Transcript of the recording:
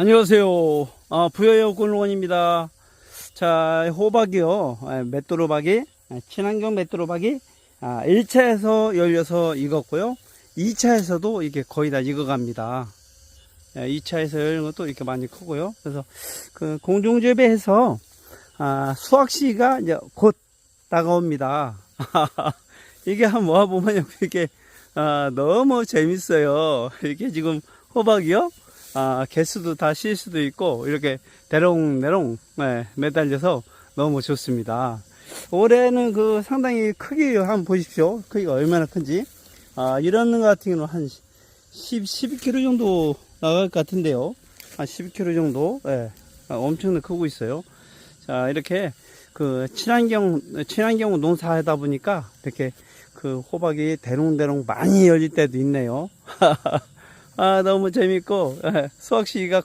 안녕하세요. 아, 부여역 군원입니다. 자, 호박이요. 아, 맷도로박이, 아, 친환경 맷도로박이, 아, 1차에서 열려서 익었고요. 2차에서도 이게 거의 다 익어갑니다. 2차에서 열린 것도 이렇게 많이 크고요. 그래서 그 공중재배해서 아, 수확시가 이제 곧 다가옵니다. 이게 한 모아보면 이게 아, 너무 재밌어요. 이게 지금 호박이요. 아, 개수도 다 실 수도 있고, 이렇게 대롱대롱, 네, 매달려서 너무 좋습니다. 올해는 그 상당히 크기 한번 보십시오. 크기가 얼마나 큰지. 아, 이런 거 같은 경우는 한 10, 12kg 정도 나갈 것 같은데요. 한 12kg 정도, 예, 아, 엄청나게 크고 있어요. 자, 이렇게 그 친환경, 친환경 농사하다 보니까 이렇게 그 호박이 대롱대롱 많이 열릴 때도 있네요. 아, 너무 재밌고, 예, 수학 시기가